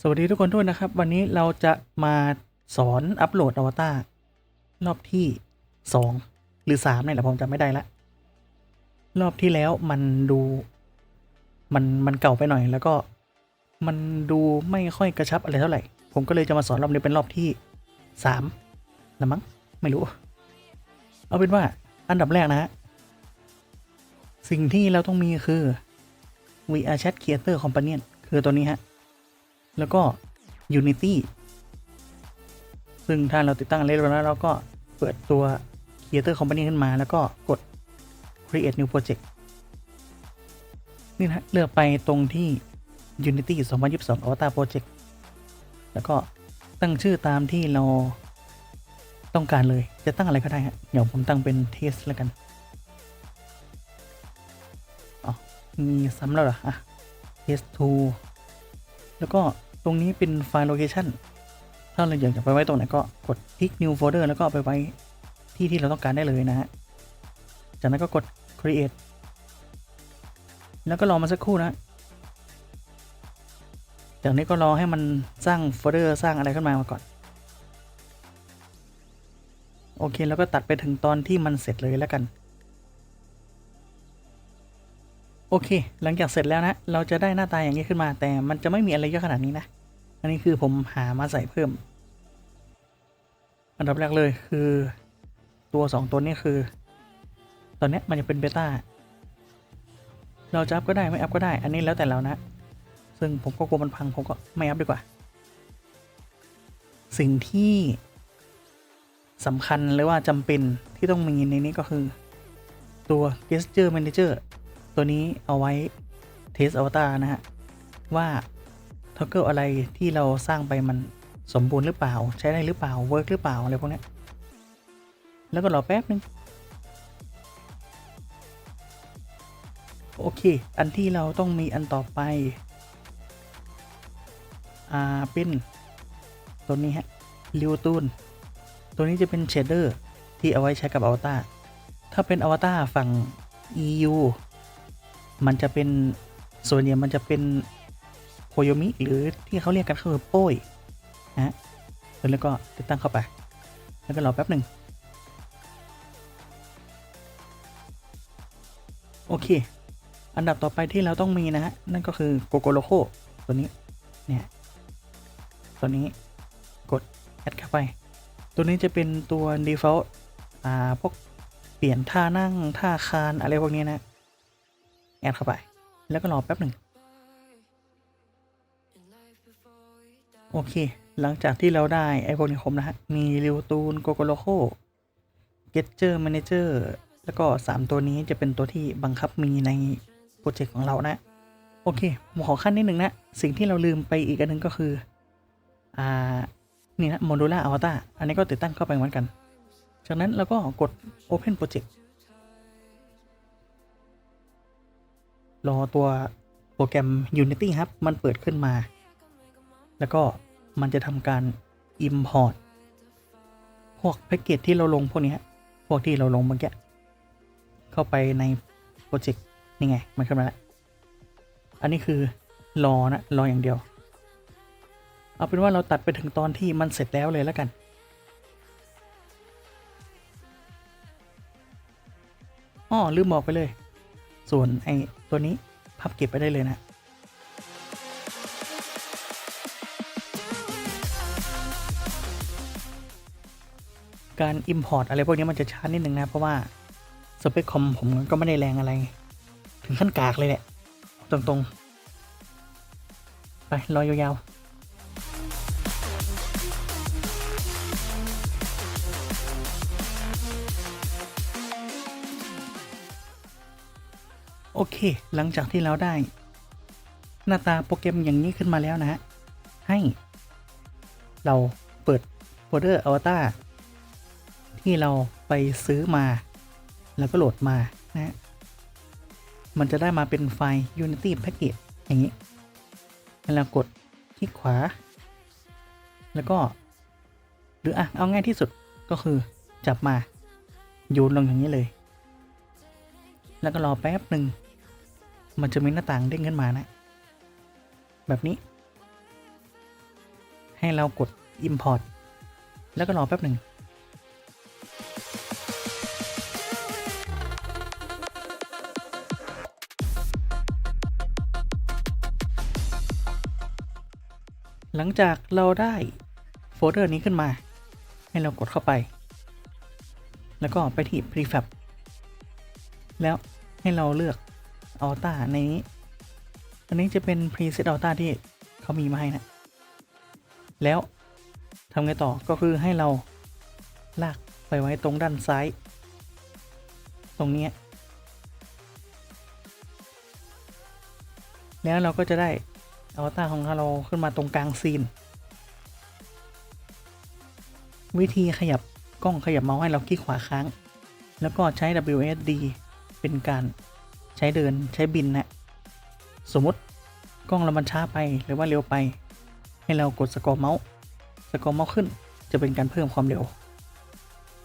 สวัสดีทุกคนด้วยนะครับ วันนี้เราจะมาสอนอัปโหลดอวตารรอบที่ 2 หรือ 3 เนี่ยแหละผมจำไม่ได้ละ รอบที่แล้วมันดูมันมันเก่าไปหน่อย แล้วก็มันดูไม่ค่อยกระชับอะไรเท่าไหร่ ผมก็เลยจะมาสอนรอบนี้เป็นรอบที่3ละมั้งไม่รู้ เอาเป็นว่าอันดับแรกนะฮะสิ่งที่เราต้องมีคือ VR Chat Creator Companion คือตัวนี้ฮะ แล้วก็ Unity ซึ่งถ้าเราติดตั้งเรียบร้อยแล้วเราก็เปิดตัว Creator Company ขึ้นมา แล้วก็กด Create New Project นี่นะฮะเลือกไปตรงที่ Unity 2022 Avatar Project แล้วก็ตั้งชื่อตามที่เราต้องการเลย จะตั้งอะไรก็ได้ฮะ เดี๋ยวผมตั้งเป็น Test แล้วกันอ๋อมีซ้ำแล้วเหรอ อะ Test 2แล้วก็ ตรงนี้เป็นไฟล์โลเคชันถ้าเราอยากจะไปไว้ตรงไหนก็กดคลิก new folder แล้วก็เอาไปไว้ที่ที่เราต้องการได้เลยนะฮะ จากนั้นก็กด create แล้วก็รอมาสักครู่นะ จากนี้ก็รอให้มันสร้างโฟลเดอร์สร้างอะไรขึ้นมามาก่อน โอเคแล้วก็ตัดไปถึงตอนที่มันเสร็จเลยแล้วกัน โอเค หลังจากเสร็จแล้วนะ เราจะได้หน้าตาอย่างนี้ขึ้นมา แต่มันจะไม่มีอะไรเยอะขนาดนี้นะ นนี้คือผมหามาใส่เพิ่ม อันดับแรกเลยคือตัวสองตัวนี้คือ ตอนนี้มันจะเป็นเบต้า เราจะอัพก็ได้ไม่อัพก็ได้ อันนี้แล้วแต่เรานะ ซึ่งผมก็กลัวมันพังผมก็ไม่อัพดีกว่า สิ่งที่สำคัญหรือว่าจำเป็นที่ต้องมีในนี้ก็คือ ตัว gesture manager ตัวนี้เอาไว้เทสอวตารนะฮะ ว่า ท็อกเกิลอะไรที่เราสร้างไปมันสมบูรณ์หรือเปล่า ใช้ได้หรือเปล่า เวิร์กหรือเปล่า อะไรพวกนี้แล้วก็รอแป๊บนึง โอเค อันที่เราต้องมีอันต่อไป อ่า เป็นตัวนี้ฮะลิวตูน ตัวนี้จะเป็นเชดเดอร์ที่เอาไว้ใช้กับอวตารถ้าเป็นอวตารฝั่ง EU มันจะเป็นส่วนใหญ่มันจะเป็น โยมิ หรือที่เขาเรียกกันคือโป้ยนะฮะแล้วก็ติดตั้งเข้าไป แล้วก็รอแป๊บหนึ่งโอเค อันดับต่อไปที่เราต้องมีนะฮะ นั่นก็คือโกโกโลโคตัวนี้ เนี่ย ตัวนี้กดแอดเข้าไป ตัวนี้จะเป็นตัว default อ่า พวกเปลี่ยนท่านั่งท่าคานอะไรพวกนี้นะ แอดเข้าไป แล้วก็รอแป๊บหนึ่ง โอเค หลังจากที่เราได้ไอพวกนี้ครบนะฮะ มีริวตูนโกโกโลโคเก t เจอร์แมเนเจอร์แล้วก็ 3 ตัวนี้จะเป็นตัวที่บังคับมีในโปรเจกต์ของเรานะ โอเคผมขอขั้นนิดหนึ่งนะ สิ่งที่เราลืมไปอีกอันนึงก็คือ อ่า นี่นะโมดูล่าอวตารอันนี้ก็ติดตั้งเข้าไปเหมือนกัน จากนั้นเราก็กด Open Project รอตัวโปรแกรม Unity ครับ มันเปิดขึ้นมา แล้วก็ มันจะทำการ Import พวกแพ็กเกจที่เราลงพวกนี้พวกที่เราลงเมื่อกี้เข้าไปในโปรเจกต์นี่ไง มันขึ้นมาแล้วอันนี้คือรอนะรออย่างเดียว เอาเป็นว่าเราตัดไปถึงตอนที่มันเสร็จแล้วเลยแล้วกัน อ้อลืมบอกไปเลย ส่วนไอ้ตัวนี้พับเก็บไปได้เลยนะ การ Import อะไรพวกนี้มันจะช้านิดนึงนะเพราะว่าสเปคคอมผมก็ไม่ได้แรงอะไร ถึงขั้นกากเลยแหละ ตรงๆ ไป รอยาวๆโอเค หลังจากที่เราได้ หน้าตาโปรแกรมอย่างนี้ขึ้นมาแล้วนะฮะ ให้ เราเปิดโฟลเดอร์อวตาร ที่เราไปซื้อมา แล้วก็โหลดมานะ มันจะได้มาเป็นไฟล์ Unity Package อย่างนี้เวลากดคลิกขวา แล้วก็ หรืออะ เอาง่ายที่สุดก็คือจับมาโยนลงอย่างนี้เลย แล้วก็รอแป๊บหนึ่ง มันจะมีหน้าต่างเด้งขึ้นมานะ แบบนี้ ให้เรากด Import แล้วก็รอแป๊บหนึ่ง หลังจากเราได้โฟลเดอร์นี้ขึ้นมา ให้เรากดเข้าไป แล้วก็ไปที่ prefab แล้วให้เราเลือก a l t a ในนี้ อันนี้จะเป็น preset a l t a ที่เขามีมาให้นะ แล้วทำไงต่อก็คือให้เราลากไปไว้ตรงด้านซ้าย ตรงนี้แล้วเราก็จะได้ อวตารของเราขึ้นมาตรงกลางซีน วิธีขยับกล้องขยับเมาส์ให้เราคลิกขวาค้าง แล้วก็ใช้ WSD เป็นการใช้เดินใช้บินนะสมมติกล้องเรามันช้าไปหรือว่าเร็วไป ให้เรากดสกอร์เมาส์สกอร์เมาส์ขึ้นจะเป็นการเพิ่มความเร็ว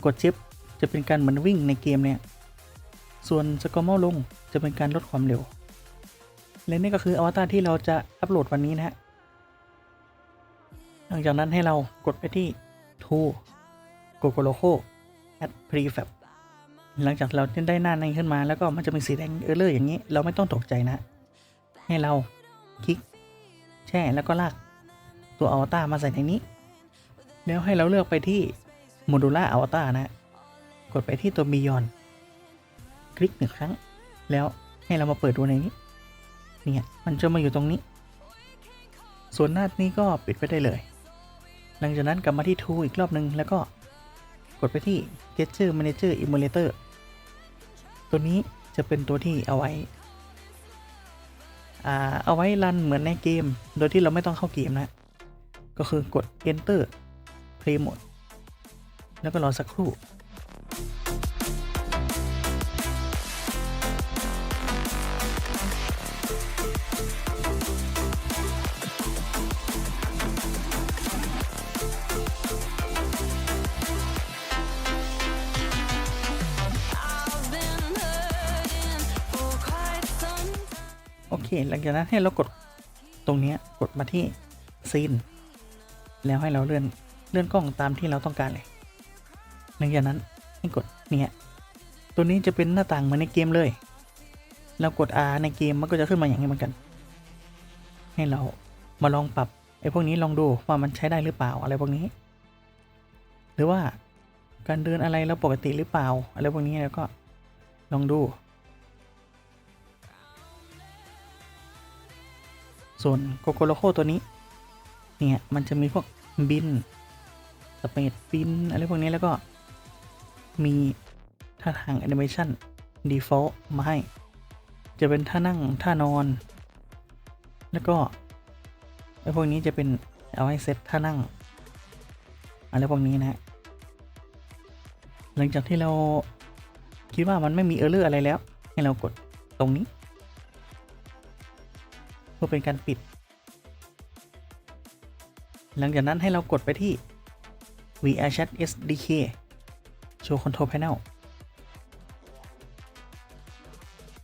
กดชิปจะเป็นการเหมือนวิ่งในเกมเนี่ย ส่วนสกอร์เมาส์ลงจะเป็นการลดความเร็ว และนี่ก็คืออวตารที่เราจะอัปโหลดวันนี้นะฮะ หลังจากนั้นให้เรากดไปที่ To g o g o l o c o Add Prefab หลังจากเราได้หน้าในขึ้นมาแล้วก็มันจะมีสีแดงเออเลอร์อย่างนี้ เราไม่ต้องตกใจนะ ให้เราคลิก แช่แล้วก็ลากตัวอวตารมาใส่ในนี้ แล้วให้เราเลือกไปที่ Modular Avatar นะ กดไปที่ตัว Beyond คลิกหนึ่งครั้ง แล้วให้เรามาเปิดดูในนี้ เนี่ยมันจะมาอยู่ตรงนี้ ส่วนหน้านี้ก็ปิดไปได้เลย หลังจากนั้นกลับมาที่ Tool อีกรอบหนึ่งแล้วก็กดไปที่ Gesture Manager Emulator ตัวนี้จะเป็นตัวที่เอาไว้เอาไว้รันเหมือนในเกม โดยที่เราไม่ต้องเข้าเกมนะ ก็คือกด Enter Play Mode แล้วก็รอสักครู่ หลังจากนั้นให้เรากดตรงนี้กดมาที่ซีนแล้วให้เราเลื่อนเลื่อนกล้องตามที่เราต้องการเลยหลังจากนั้นให้กดเนี่ยตัวนี้จะเป็นหน้าต่างเหมือนในเกมเลย เรากด R ในเกมมันก็จะขึ้นมาอย่างนี้เหมือนกัน ให้เรามาลองปรับไอ้พวกนี้ลองดูว่ามันใช้ได้หรือเปล่าอะไรพวกนี้ หรือว่าการเดินอะไรเราปกติหรือเปล่า อะไรพวกนี้แล้วก็ลองดู ส่วนโกโกโลโคตัวนี้ เนี่ย มันจะมีพวกบิน สเปดบิน อะไรพวกนี้แล้วก็มีท่าทางแอนิเมชัน default มาให้ จะเป็นท่านั่งท่านอน แล้วก็ไอ้พวกนี้จะเป็นเอาให้เซตท่านั่งอะไรพวกนี้นะ หลังจากที่เราคิดว่ามันไม่มีเออร์เลอร์อะไรแล้ว ให้เรากดตรงนี้ พื่อเป็นการปิด หลังจากนั้นให้เรากดไปที่ VR Chat SDK Show Control Panel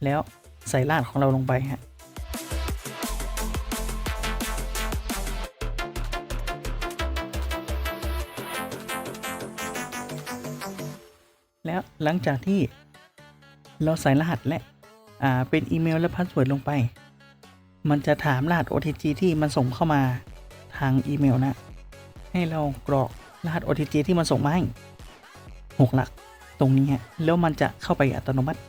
แล้วใส่รหัสของเราลงไปฮะแล้วหลังจากที่เราใส่รหัสและอ่าเป็นอีเมลและพาสเวิร์ดลงไป มันจะถามรหัส OTG ที่มันส่งเข้ามาทางอีเมลนะ ให้เรากรอกรหัส OTG ที่มันส่งมาให้หกหลัก ตรงนี้ฮะแล้วมันจะเข้าไปอัตโนมัติ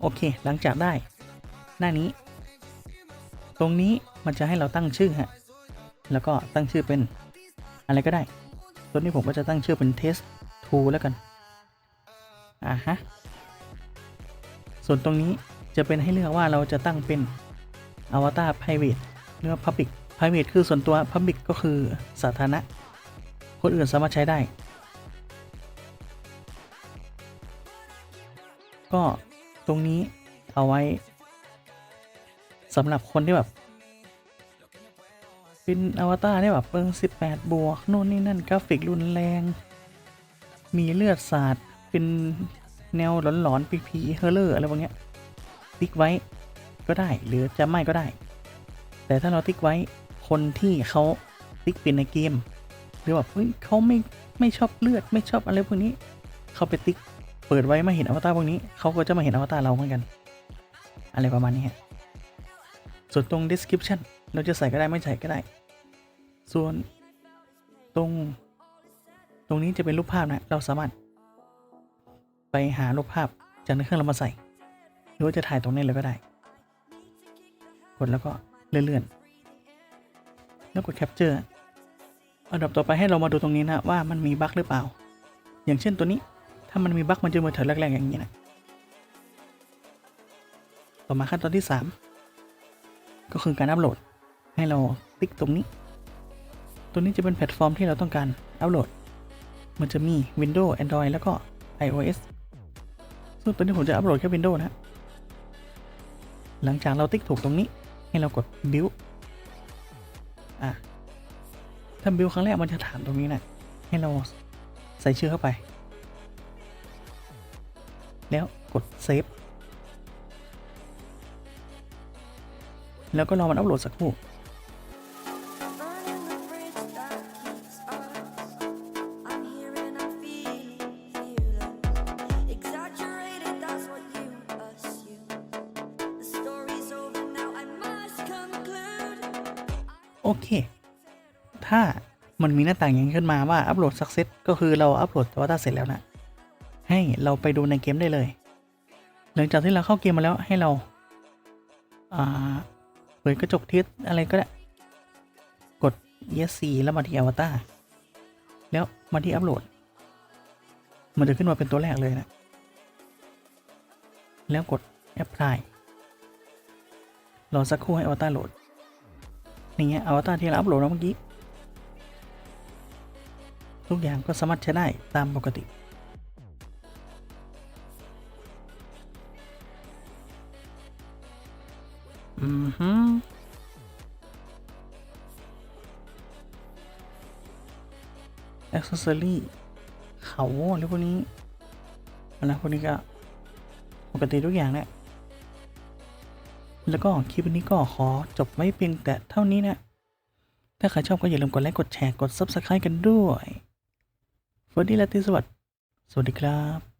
โอเค หลังจากได้ หน้านี้ ตรงนี้มันจะให้เราตั้งชื่อฮะ แล้วก็ตั้งชื่อเป็นอะไรก็ได้ ตัวนี้ผมก็จะตั้งชื่อเป็น test 2แล้วกัน อ่าฮะ ส่วนตรงนี้จะเป็นให้เลือกว่าเราจะตั้งเป็น avatar private หรือว่า public private คือส่วนตัว public ก็คือสาธารณะ คนอื่นสามารถใช้ได้ ก็ตรงนี้เอาไว้สำหรับคนที่แบบเป็นอวตารที่แบบเออ18บวก โน่นนี่นั่นกราฟิกรุนแรง มีเลือดสาด เป็นแนวหลอนๆปีพีเฮอร์เลอร์อะไรพวกเนี้ยติ๊กไว้ก็ได้ หรือจะไม่ก็ได้ แต่ถ้าเราติ๊กไว้คนที่เขาติ๊กเป็นในเกม หรือแบบเฮ้ยเขาไม่ไม่ชอบเลือดไม่ชอบอะไรพวกนี้เขาไปติ๊กเปิดไว้ไม่เห็นอวตารพวกนี้เขาก็จะมาเห็นอวตารเราเหมือนกัน อะไรประมาณนี้ส่วนตรง description เราจะใส่ก็ได้ไม่ใส่ก็ได้ ส่วนตรง ตรงนี้จะเป็นรูปภาพนะ เราสามารถ ไปหารูปภาพจากในเครื่องเรามาใส่ หรือว่าจะถ่ายตรงนี้เลยก็ได้ กดแล้วก็เลื่อนๆแล้วกด capture อันดับต่อไปให้เรามาดูตรงนี้นะว่ามันมีบั๊กหรือเปล่า อย่างเช่นตัวนี้ถ้ามันมีบั๊กมันจะมาเถิดแรกๆอย่างนี้นะต่อมาขั้นตอนที่ 3 ก็คือการอัปโหลด ให้เราติ๊กตรงนี้ ตัวนี้จะเป็นแพลตฟอร์มที่เราต้องการอัปโหลด มันจะมี Windows Android แล้วก็ iOS ซึ่งตัวนี้ผมจะอัปโหลดแค่ Windows นะหลังจากเราติ๊กถูกตรงนี้ ให้เรากด Build อะถ้า Build ครั้งแรกมันจะถามตรงนี้นะให้เราใส่ชื่อเข้าไป แล้วกด Save แล้วก็รอมันอัปโหลดสักครู่ โอเค ถ้ามันมีหน้าต่างอย่างขึ้นมาว่าอัปโหลด success ก็คือเราอัปโหลดตัวดาเสร็จแล้วนะให้เราไปดูในเกมได้เลย หลังจากที่เราเข้าเกมมาแล้วให้เราอ่าเปิดกระจกเทสอะไรก็ได้ กด ESC แล้วมาที่ Avatar แล้วมาที่อัปโหลด มันจะขึ้นมาเป็นตัวแรกเลยนะ แล้วกด Apply รอสักครู่ให้ Avatar โหลด นี่ไงอวตารที่เราอัปโหลดเมื่อกี้ ทุกอย่างก็สามารถใช้ได้ตามปกติอือฮึแอคเซสซอรี่เขาอะไรพวกนี้อะไรพวกนี้ก็ปกติทุกอย่างแหละ แล้วก็คลิปนี้ก็ขอจบไว้เพียงแต่เท่านี้นะ ถ้าใครชอบก็อย่าลืมกดไลค์ กดแชร์ กด Subscribe กันด้วยสวัสดีและที่สวัสดีสวัสดีครับ